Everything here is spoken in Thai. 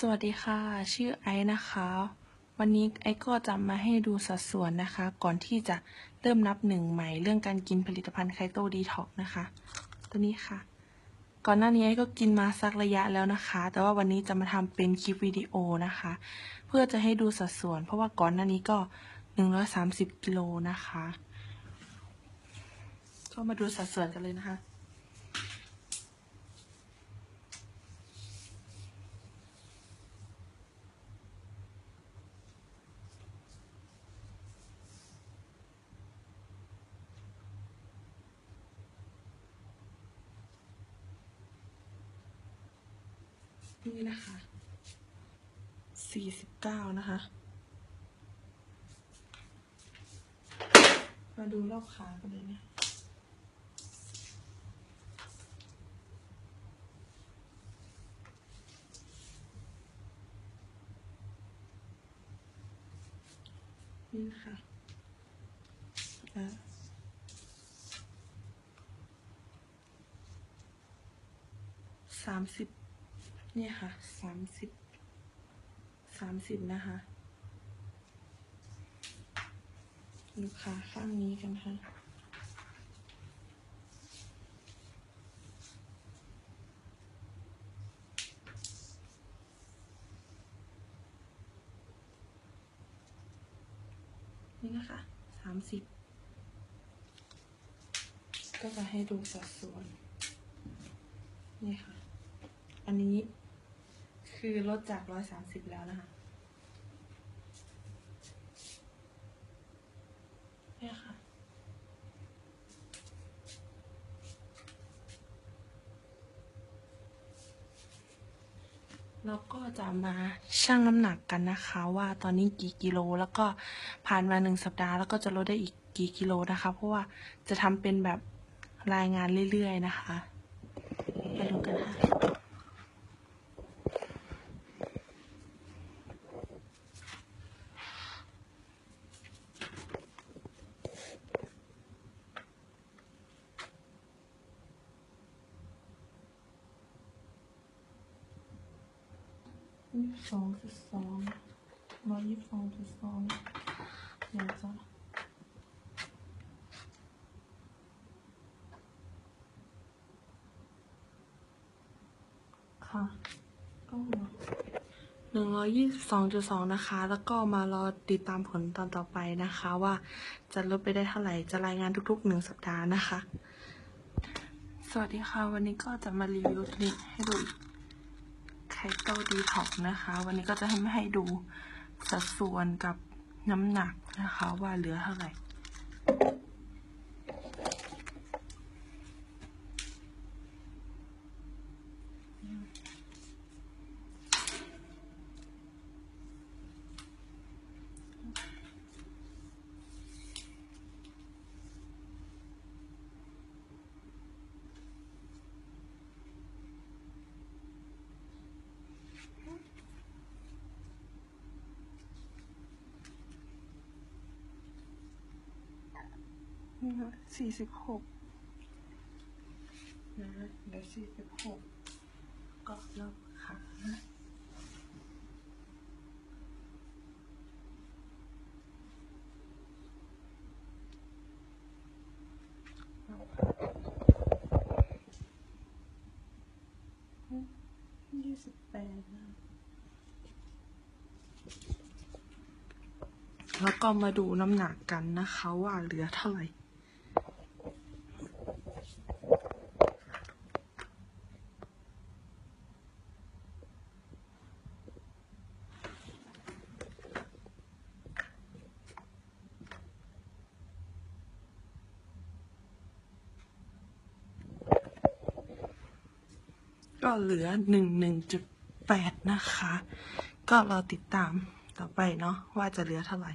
สวัสดีค่ะ ชื่อไอซ์นะคะ วันนี้ไอซ์ก็จะมาให้ดูสัดส่วนนะคะ ก่อนที่จะเริ่มนับหนึ่งใหม่เรื่องการกินผลิตภัณฑ์ไคโตดีท็อกนะคะ ตัวนี้ค่ะ ก่อนหน้านี้ไอซ์ก็กินมาสักระยะแล้วนะคะ แต่ว่าวันนี้จะมาทำเป็นคลิปวิดีโอนะคะ เพื่อจะให้ดูสัดส่วน เพราะว่าก่อนหน้านี้ก็หนึ่งร้อยสามสิบกิโลนะคะ ก็มาดูสัดส่วนกันเลยนะคะ นี่นะคะสี่สิบเก้านะคะ มาดูรอบขากันเลยนะนี่นะคะอะสามสิบ เนี่ยค่ะสามสิบสามสิบนะคะดูขาข้างนี้กันค่ะนี่นะคะสามสิบก็จะให้ดูสัดส่วน นี่ค่ะ อันนี้ คือลดจากร้อยสามสิบแล้วนะคะเนี่ยค่ะ แล้วก็จะมาชั่งน้ำหนักกันนะคะ ว่าตอนนี้กี่กิโล แล้วก็ผ่านมาหนึ่งสัปดาห์แล้วก็จะลดได้อีกกี่กิโลนะคะ เพราะว่าจะทำเป็นแบบรายงานเรื่อยๆนะคะมาดูกันค่ะ ยี่สิบสองจุดสองร้อยยี่สิบสองจุดสองเดี๋ยวจะค่ะก็หนึ่งร้อยยี่สิบสองจุดสองนะคะ แล้วก็มารอติดตามผลตอนต่อไปนะคะ ว่าจะลดไปได้เท่าไหร่ จะรายงานทุกๆหนึ่งสัปดาห์นะคะ สวัสดีค่ะ วันนี้ก็จะมารีวิวคลิปให้ดูอีก ไคโตดีท็อกนะคะ วันนี้ก็จะให้ไม่ให้ดูสัดส่วนกับน้ำหนักนะคะว่าเหลือเท่าไหร่ สี่สิบหกนะเดี๋ยวสี่สิบหกก็รอบขายี่สิบแปดนะแล้วก็มาดูน้ำหนักกันนะคะว่าเหลือเท่าไหร่ ก็เหลือหนึ่งหนึ่งจุดแปดนะคะ ก็รอติดตามต่อไปเนาะว่าจะเหลือเท่าไหร่